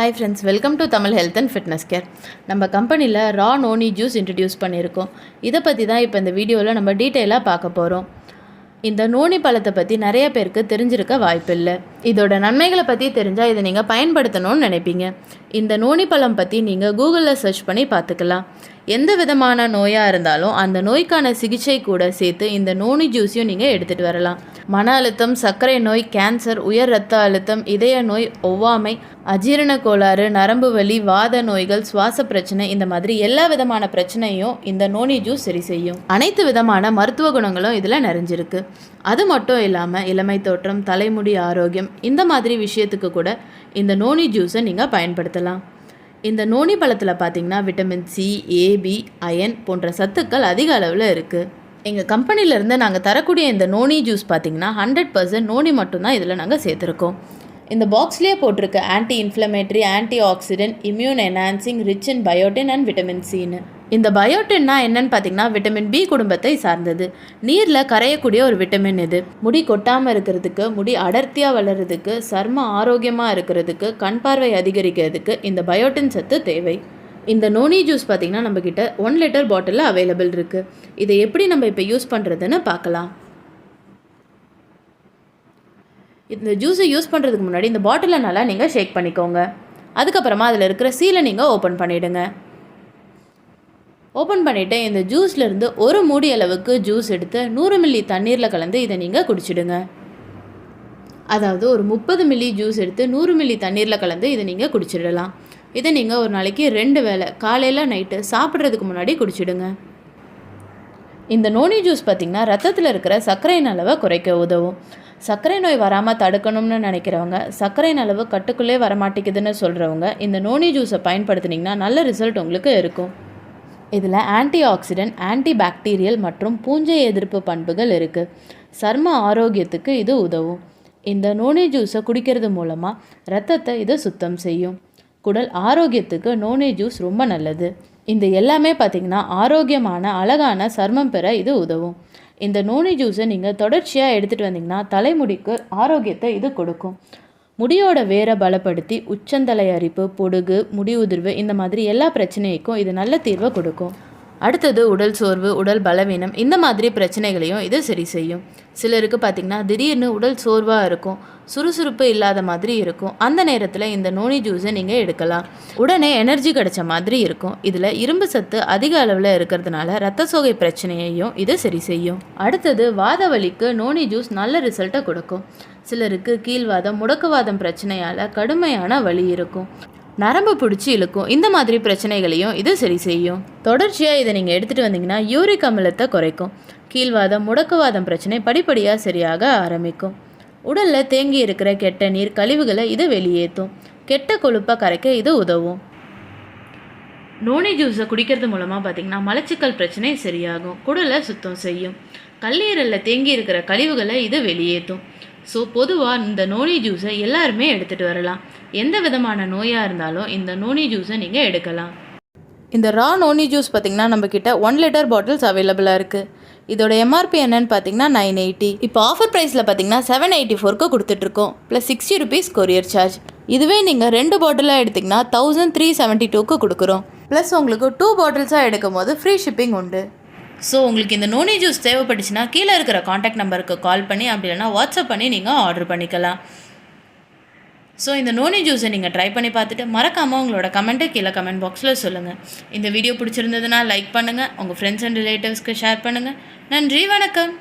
Hi friends welcome to Tamil health and fitness care நம்ம கம்பெனியில் ரா noni juice introduce பண்ணியிருக்கோம். இதை பற்றி தான் இப்போ இந்த வீடியோவில் நம்ம டீட்டெயிலாக பார்க்க போகிறோம் இந்த நோனி பழத்தை பற்றி நிறைய பேருக்கு தெரிஞ்சிருக்க வாய்ப்பில்லை. இதோட நன்மைகளை பற்றி தெரிஞ்சால் இதை நீங்கள் பயன்படுத்தணும்னு நினைப்பீங்க. இந்த நோனி பழம் பற்றி நீங்கள் கூகுளில் சர்ச் பண்ணி பார்த்துக்கலாம். எந்த விதமான நோயாக இருந்தாலும் அந்த நோய்க்கான சிகிச்சை கூட சேர்த்து இந்த நோனி ஜூஸையும் நீங்கள் எடுத்துகிட்டு வரலாம். மன அழுத்தம் சர்க்கரை நோய் கேன்சர் உயர் ரத்த அழுத்தம் இதய நோய் ஒவ்வாமை அஜீரண கோளாறு நரம்பு வலி வாத நோய்கள் சுவாச பிரச்சனை இந்த மாதிரி எல்லா விதமான பிரச்சனையும் இந்த நோனி ஜூஸ் சரி செய்யும். அனைத்து விதமான மருத்துவ குணங்களும் இதில் நிறைஞ்சிருக்கு. அது மட்டும் இல்லாமல் இளமை தோற்றம் தலைமுடி ஆரோக்கியம் இந்த மாதிரி விஷயத்துக்கு கூட இந்த நோனி ஜூஸை நீங்கள் பயன்படுத்தலாம். இந்த நோனி பழத்தில் பார்த்தீங்கன்னா விட்டமின் சி ஏபி அயன் போன்ற சத்துக்கள் அதிக அளவில் இருக்குது எங்கள் கம்பெனிலேருந்து நாங்கள் தரக்கூடிய இந்த நோனி ஜூஸ் பார்த்தீங்கன்னா ஹண்ட்ரட் பர்சன்ட் நோனி மட்டும்தான் இதில் நாங்கள் சேர்த்துருக்கோம். இந்த பாக்ஸ்லேயே போட்டிருக்க anti inflammatory anti oxidant immune enhancing rich in biotin and vitamin சின்னு இந்த பயோட்டின்னா என்னன்னு பார்த்தீங்கன்னா விட்டமின் பி குடும்பத்தை சார்ந்தது. நீரில் கரையக்கூடிய ஒரு விட்டமின் இது. முடி கொட்டாமல் இருக்கிறதுக்கு முடி அடர்த்தியாக வளர்கிறதுக்கு சர்ம ஆரோக்கியமாக இருக்கிறதுக்கு கண் பார்வை அதிகரிக்கிறதுக்கு இந்த பயோட்டின் சத்து தேவை. இந்த நோனி ஜூஸ் பார்த்திங்கன்னா நம்மக்கிட்ட ஒன் லிட்டர் பாட்டிலில் அவைலபிள் இருக்குது இதை எப்படி நம்ம இப்போ யூஸ் பண்ணுறதுன்னு பார்க்கலாம். இந்த ஜூஸை யூஸ் பண்ணுறதுக்கு முன்னாடி இந்த பாட்டிலை நல்லா நீங்கள் ஷேக் பண்ணிக்கோங்க. அதுக்கப்புறமா அதில் இருக்கிற சீலை நீங்கள் ஓப்பன் பண்ணிவிடுங்க ஓப்பன் பண்ணிவிட்டு இந்த ஜூஸ்லேருந்து ஒரு மூடி அளவுக்கு ஜூஸ் எடுத்து நூறு மில்லி தண்ணீரில் கலந்து இதை நீங்கள் குடிச்சிடுங்க. அதாவது ஒரு முப்பது மில்லி ஜூஸ் எடுத்து நூறு மில்லி தண்ணீரில் கலந்து இதை நீங்கள் குடிச்சிடலாம். இதை நீங்கள் ஒரு நாளைக்கு ரெண்டு வேளை காலையில் நைட்டு சாப்பிட்றதுக்கு முன்னாடி குடிச்சிடுங்க. இந்த நோனி ஜூஸ் பார்த்திங்கன்னா ரத்தத்தில் இருக்கிற சர்க்கரையின் அளவை குறைக்க உதவும். சர்க்கரை நோய் வராமல் தடுக்கணும்னு நினைக்கிறவங்க சர்க்கரையின் அளவு கட்டுக்குள்ளே வரமாட்டேங்குதுன்னு சொல்கிறவங்க இந்த நோனி ஜூஸை பயன்படுத்தினீங்கன்னா நல்ல ரிசல்ட் உங்களுக்கு இருக்கும். இதில் ஆன்டி ஆக்சிடென்ட் ஆன்டி பாக்டீரியல் மற்றும் பூஞ்சை எதிர்ப்பு பண்புகள் இருக்குது சர்ம ஆரோக்கியத்துக்கு இது உதவும். இந்த நோனி ஜூஸை குடிக்கிறது மூலமாக ரத்தத்தை இதை சுத்தம் செய்யும். குடல் ஆரோக்கியத்துக்கு நோனி ஜூஸ் ரொம்ப நல்லது. இந்த எல்லாமே பார்த்திங்கன்னா ஆரோக்கியமான அழகான சர்மம் பெற இது உதவும். இந்த நோனி ஜூஸை நீங்கள் தொடர்ச்சியாக எடுத்துகிட்டு வந்தீங்கன்னா தலைமுடிக்கு ஆரோக்கியத்தை இது கொடுக்கும். முடியோட வேரை பலப்படுத்தி உச்சந்தலை அரிப்பு பொடுகு முடி உதிர்வு இந்த மாதிரி எல்லா பிரச்சனைக்கும் இது நல்ல தீர்வை கொடுக்கும். அடுத்தது உடல் சோர்வு உடல் பலவீனம் இந்த மாதிரி பிரச்சனைகளையும் இது சரி செய்யும். சிலருக்கு பார்த்திங்கன்னா திடீர்னு உடல் சோர்வாக இருக்கும் சுறுசுறுப்பு இல்லாத மாதிரி இருக்கும். அந்த நேரத்தில் இந்த நோனி ஜூஸை நீங்கள் எடுக்கலாம். உடனே எனர்ஜி கிடைச்ச மாதிரி இருக்கும். இதில் இரும்பு சத்து அதிக அளவில் இருக்கிறதுனால ரத்த சோகை பிரச்சனையையும் இது சரி செய்யும். அடுத்தது வாத வலிக்கு நோனி ஜூஸ் நல்ல ரிசல்ட்டை கொடுக்கும். சிலருக்கு கீழ்வாதம் முடக்குவாதம் பிரச்சனையால் கடுமையான வலி இருக்கும். நரம்பு பிடிச்சி இழுக்கும். இந்த மாதிரி பிரச்சனைகளையும் இது சரி செய்யும். தொடர்ச்சியாக இதை நீங்கள் எடுத்துகிட்டு வந்தீங்கன்னா யூரிக் அமிலத்தை குறைக்கும். கீழ்வாதம் முடக்குவாதம் பிரச்சனை படிப்படியாக சரியாக ஆரம்பிக்கும். உடலில் தேங்கி இருக்கிற கெட்ட நீர் கழிவுகளை இது வெளியேற்றும். கெட்ட கொழுப்பை கரைக்க இது உதவும். நோனி ஜூஸை குடிக்கிறது மூலமாக பார்த்திங்கன்னா மலச்சிக்கல் பிரச்சனை சரியாகும். குடலை சுத்தம் செய்யும். கல்லீரலில் தேங்கி இருக்கிற கழிவுகளை இது வெளியேற்றும். ஸோ பொதுவாக இந்த நோனி ஜூஸை எல்லாருமே எடுத்துகிட்டு வரலாம். எந்த விதமான நோயாக இருந்தாலும் இந்த நோனி ஜூஸை நீங்கள் எடுக்கலாம். இந்த ரா நோனி ஜூஸ் பார்த்திங்கன்னா நம்மக்கிட்ட ஒன் லிட்டர் பாட்டில்ஸ் அவைலபிளாக இருக்குது இதோட எம்ஆர்பி என்னன்னு பார்த்தீங்கன்னா நைன் எயிட்டி இப்போ ஆஃபர் ப்ரைஸில் பார்த்தீங்கன்னா செவன் எயிட்டி ஃபோருக்கு கொடுத்துட்ருக்கோம் plus sixty rupees courier charge இதுவே நீங்கள் ரெண்டு பாட்டிலாக எடுத்திங்கன்னா தௌசண்ட் த்ரீ செவன்ட்டி டூக்கு கொடுக்குறோம். ப்ளஸ் உங்களுக்கு டூ பாட்டில்ஸாக எடுக்கும் போது ஃப்ரீ ஷிப்பிங் உண்டு. ஸோ உங்களுக்கு இந்த நோனி ஜூஸ் தேவைப்பட்டுச்சுன்னா கீழே இருக்கிற காண்டாக்ட் நம்பருக்கு கால் பண்ணி அப்படி இல்லைனா வாட்ஸ்அப் பண்ணி நீங்கள் ஆர்டர் பண்ணிக்கலாம். ஸோ இந்த நோனி ஜூஸை நீங்கள் ட்ரை பண்ணி பார்த்துட்டு மறக்காமல் உங்களோட கமெண்ட்டை கீழே கமெண்ட் பாக்ஸில் சொல்லுங்கள் இந்த வீடியோ பிடிச்சிருந்ததுன்னா லைக் பண்ணுங்கள் உங்கள் ஃப்ரெண்ட்ஸ் அண்ட் ரிலேட்டிவ்ஸ்க்கு ஷேர் பண்ணுங்கள் நன்றி வணக்கம்.